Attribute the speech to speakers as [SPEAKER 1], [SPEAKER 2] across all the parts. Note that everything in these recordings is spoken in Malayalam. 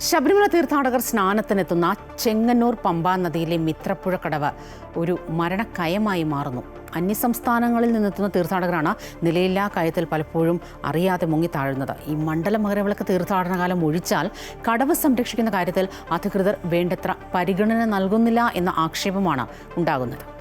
[SPEAKER 1] ശബരിമല തീർത്ഥാടകർ സ്നാനത്തിനെത്തുന്ന ചെങ്ങന്നൂർ പമ്പാ നദിയിലെ മിത്രപ്പുഴ കടവ് ഒരു മരണക്കയമായി മാറുന്നു. അന്യസംസ്ഥാനങ്ങളിൽ നിന്നെത്തുന്ന തീർത്ഥാടകരാണ് നിലയില്ലാ കയത്തിൽ പലപ്പോഴും അറിയാതെ മുങ്ങിത്താഴുന്നത് ഈ മണ്ഡല മകരവിളക്ക് തീർത്ഥാടനകാലം ഒഴിച്ചാൽ കടവ് സംരക്ഷിക്കുന്ന കാര്യത്തിൽ അധികൃതർ വേണ്ടത്ര പരിഗണന നൽകുന്നില്ല എന്ന ആക്ഷേപമാണ് ഉണ്ടാകുന്നത്.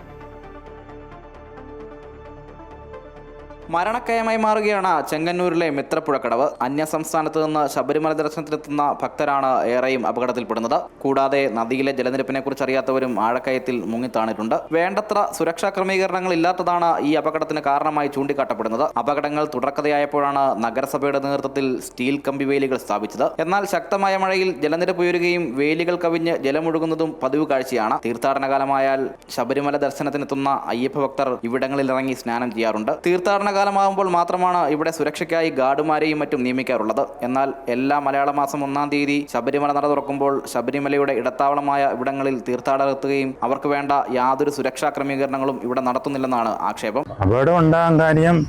[SPEAKER 2] മരണക്കയമായി മാറുകയാണ് ചെങ്ങന്നൂരിലെ മിത്രപ്പുഴക്കടവ്. അന്യസംസ്ഥാനത്ത് നിന്ന് ശബരിമല ദർശനത്തിനെത്തുന്ന ഭക്തരാണ് ഏറെയും അപകടത്തിൽപ്പെടുന്നത്. കൂടാതെ നദിയിലെ ജലനിരപ്പിനെ കുറിച്ച് അറിയാത്തവരും ആഴക്കയത്തിൽ മുങ്ങിത്താണിട്ടുണ്ട്. വേണ്ടത്ര സുരക്ഷാ ക്രമീകരണങ്ങൾ ഇല്ലാത്തതാണ് ഈ അപകടത്തിന് കാരണമായി ചൂണ്ടിക്കാട്ടപ്പെടുന്നത്. അപകടങ്ങൾ തുടർക്കഥയായപ്പോഴാണ് നഗരസഭയുടെ നേതൃത്വത്തിൽ സ്റ്റീൽ കമ്പി വേലികൾ സ്ഥാപിച്ചത്. എന്നാൽ ശക്തമായ മഴയിൽ ജലനിരപ്പ് ഉയരുകയും വേലികൾ കവിഞ്ഞ് ജലമൊഴുകുന്നതും പതിവ് കാഴ്ചയാണ്. തീർത്ഥാടന കാലമായാൽ ശബരിമല ദർശനത്തിനെത്തുന്ന അയ്യപ്പ ഭക്തർ ഇവിടങ്ങളിൽ ഇറങ്ങി സ്നാനം ചെയ്യാറുണ്ട്. തീർത്ഥാടന കാലമാകുമ്പോൾ മാത്രമാണ് ഇവിടെ സുരക്ഷയ്ക്കായി ഗാർഡുമാരെയും മറ്റും നിയമിക്കാറുള്ളത്. എന്നാൽ എല്ലാ മലയാള മാസം ഒന്നാം തീയതി ശബരിമല നട തുറക്കുമ്പോൾ ശബരിമലയുടെ ഇടത്താവളമായ ഇവിടങ്ങളിൽ തീർത്ഥാടകർ എത്തുകയും അവർക്ക് വേണ്ട യാതൊരു സുരക്ഷാ ക്രമീകരണങ്ങളും ഇവിടെ നടത്തുന്നില്ലെന്നാണ് ആക്ഷേപം.
[SPEAKER 3] അപകടം ഉണ്ടാകാൻ കാര്യം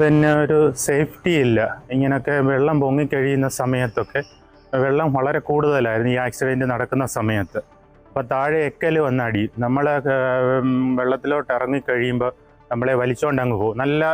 [SPEAKER 3] പിന്നെ ഒരു സേഫ്റ്റി ഇല്ല. ഇങ്ങനൊക്കെ വെള്ളം പൊങ്ങിക്കഴിയുന്ന സമയത്തൊക്കെ വെള്ളം വളരെ കൂടുതലായിരുന്നു ഈ ആക്സിഡന്റ് നടക്കുന്ന സമയത്ത്. അപ്പോൾ താഴെ എക്കൽ വന്നടി. നമ്മൾ വെള്ളത്തിലോട്ട് ഇറങ്ങിക്കഴിയുമ്പോൾ നമ്മളെ വലിച്ചോണ്ട് അങ്ങ് പോകും. നല്ല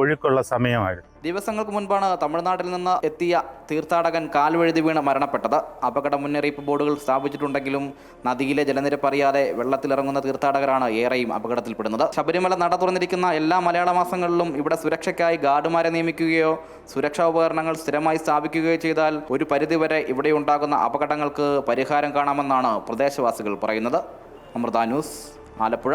[SPEAKER 3] ഒഴുക്കുള്ള സമയമായിരുന്നു.
[SPEAKER 2] ദിവസങ്ങൾക്ക് മുൻപാണ് തമിഴ്നാട്ടിൽ നിന്ന് എത്തിയ തീർത്ഥാടകൻ കാൽവഴുതി വീണ് മരണപ്പെട്ടത്. അപകട മുന്നറിയിപ്പ് ബോർഡുകൾ സ്ഥാപിച്ചിട്ടുണ്ടെങ്കിലും നദിയിലെ ജലനിരപ്പ് അറിയാതെ വെള്ളത്തിലിറങ്ങുന്ന തീർത്ഥാടകരാണ് ഏറെയും അപകടത്തിൽപ്പെടുന്നത്. ശബരിമല നട തുറന്നിരിക്കുന്ന എല്ലാ മലയാള മാസങ്ങളിലും ഇവിടെ സുരക്ഷയ്ക്കായി ഗാർഡുമാരെ നിയമിക്കുകയോ സുരക്ഷാ ഉപകരണങ്ങൾ സ്ഥിരമായി സ്ഥാപിക്കുകയോ ചെയ്താൽ ഒരു പരിധിവരെ ഇവിടെ ഉണ്ടാകുന്ന അപകടങ്ങൾക്ക് പരിഹാരം കാണാമെന്നാണ് പ്രദേശവാസികൾ പറയുന്നത്. അമൃത ന്യൂസ് ആലപ്പുഴ.